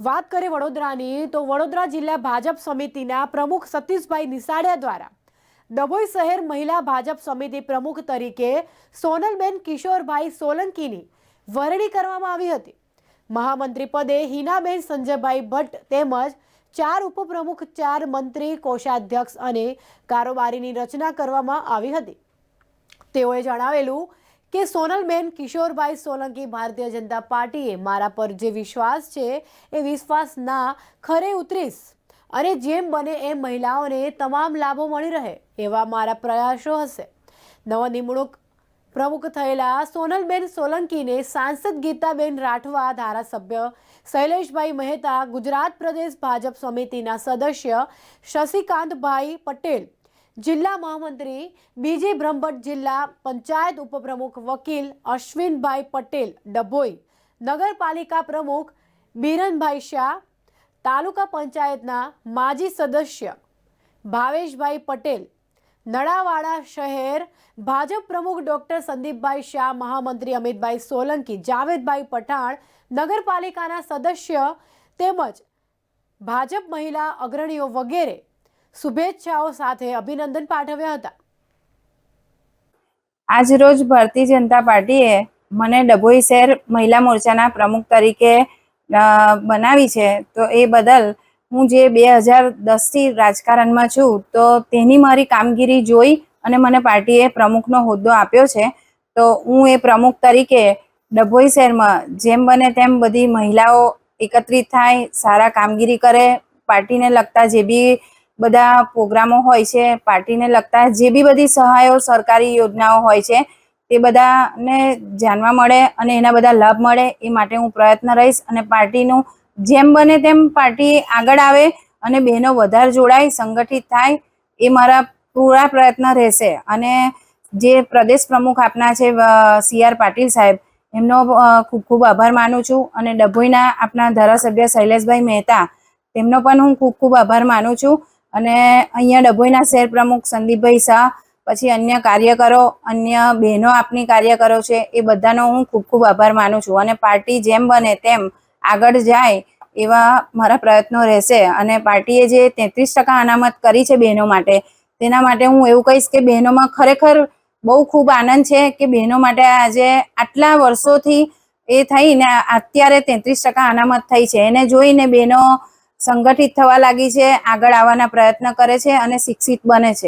વાત કરીએ વડોદરાની, તો વડોદરા જિલ્લા ભાજપ સમિતિના પ્રમુખ સતીશભાઈ નિસાડિયા દ્વારા. ડભોઈ શહેર મહિલા ભાજપ સમિતિ પ્રમુખ તરીકે સોનલબેન કિશોરભાઈ સોલંકીની વરણી કરવામાં આવી હતી. મહામંત્રી પદે હિનાબેન સંજયભાઈ ભટ્ટ તેમજ ચાર ઉપપ્રમુખ, ચાર મંત્રી, કોષાધ્યક્ષ અને કારોબારીની રચના કરવામાં આવી હતી. તેઓએ જણાવેલું કે સોનલબેન કિશોરભાઈ સોલંકી ભારતીય જનતા પાર્ટીએ મારા પર જે વિશ્વાસ છે એ વિશ્વાસ ના ખરે ઉતરીશ. અને જેમ બને એમ મહિલાઓને તમામ લાભો મળી રહે એવા મારા પ્રયાસો હશે. નવા નિમણૂક પ્રમુખ થયેલા સોનલબેન સોલંકીને સાંસદ ગીતાબેન રાઠવા ધારાસભ્ય શૈલેષભાઈ મહેતા, ગુજરાત પ્રદેશ ભાજપ સમિતિના સદસ્ય શશિકાંતભાઈ પટેલ જિલ્લા મહામંત્રી બીજી બ્રહ્મભટ્ટ જિલ્લા પંચાયત ઉપપ્રમુખ વકીલ અશ્વિનભાઈ પટેલ ડભોઈ, નગરપાલિકા પ્રમુખ બિરનભાઈ શાહ, તાલુકા પંચાયતના માજી સદસ્ય ભાવેશભાઈ પટેલ નડાવાડા શહેર ભાજપ પ્રમુખ ડોક્ટર સંદીપભાઈ શાહ, મહામંત્રી અમિતભાઈ સોલંકી, જાવેદભાઈ પઠાણ, નગરપાલિકાના સદસ્ય તેમજ ભાજપ મહિલા અગ્રણીઓ વગેરે શુભેચ્છાઓ સાથે અભિનંદન પાઠવ્યા હતા. આજ રોજ ભારતીય જનતા પાર્ટીએ મને ડભોઈ શહેર મહિલા મોરચાના પ્રમુખ તરીકે બનાવી છે. તો એ બદલ હું જે બે હજાર દસથી રાજકારણમાં છું, તો તેની મારી કામગીરી જોઈ અને મને પાર્ટીએ પ્રમુખનો હોદ્દો આપ્યો છે. તો હું એ પ્રમુખ તરીકે ડભોઈ શહેરમાં જેમ બને તેમ બધી મહિલાઓ એકત્રિત થાય, સારા કામગીરી કરે, પાર્ટીને લગતા જે બી બધા પ્રોગ્રામો હોય છે, પાર્ટીને લગતા જે બી બધી સહાયો સરકારી યોજનાઓ હોય છે, તે બધાને જાણવા મળે અને એના બધા લાભ મળે, એ માટે હું પ્રયત્ન રહીશ અને પાર્ટીનું જેમ બને તેમ પાર્ટી આગળ આવે અને બહેનો વધારે જોડાય, સંગઠિત થાય, એ મારા પૂરા પ્રયત્ન રહેશે. અને જે પ્રદેશ પ્રમુખ આપના છે સી આર પાટીલ સાહેબ, એમનો ખૂબ ખૂબ આભાર માનું છું અને ડભોઈના આપના ધારાસભ્ય શૈલેષભાઈ મહેતા, તેમનો પણ હું ખૂબ ખૂબ આભાર માનું છું. અને અહીંયા ડભોઈના શહેર પ્રમુખ સંદીપભાઈ શાહ, પછી અન્ય કાર્યકરો, અન્ય બહેનો આપની કાર્યકરો છે, એ બધાનો હું ખૂબ ખૂબ આભાર માનું છું. અને પાર્ટી જેમ બને તેમ આગળ જાય એવા મારા પ્રયત્નો રહેશે. અને પાર્ટીએ જે તેત્રીસ ટકા અનામત કરી છે બહેનો માટે, તેના માટે હું એવું કહીશ કે બહેનોમાં ખરેખર બહુ ખૂબ આનંદ છે કે બહેનો માટે આજે આટલા વર્ષોથી એ થઈને અત્યારે તેત્રીસ ટકા અનામત થઈ છે. એને જોઈને બહેનો સંગઠિત થવા લાગી છે આગળ આવવાના પ્રયત્ન કરે છે અને શિક્ષિત બને છે.